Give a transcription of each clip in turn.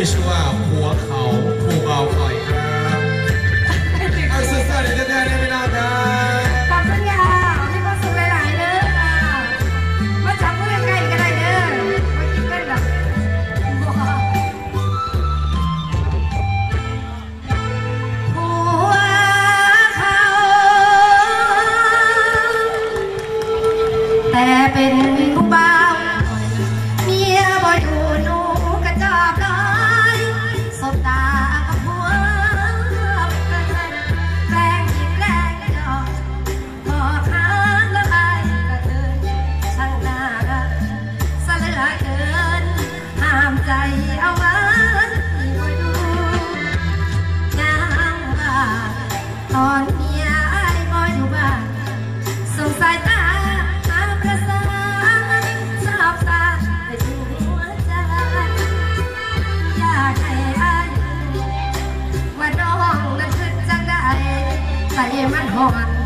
มีชื่อว่าหัวเขาภูเบาคอยครับอักษรสวัสดีแท้ๆไม่น่าครับขอบคุณค่ะมีควาสุหลายๆเด้ค่ะมาจับมือล้กันได้เด้มากินกันแบบแต่เป็นผู้บ้า ใส่มันหอม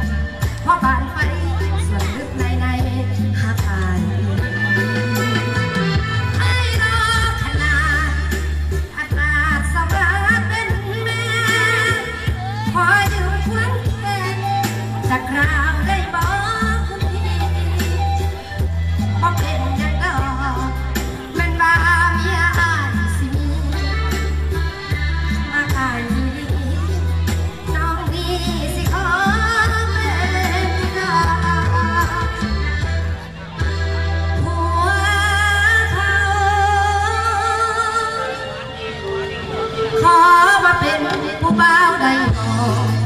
bên phố bao đành hòn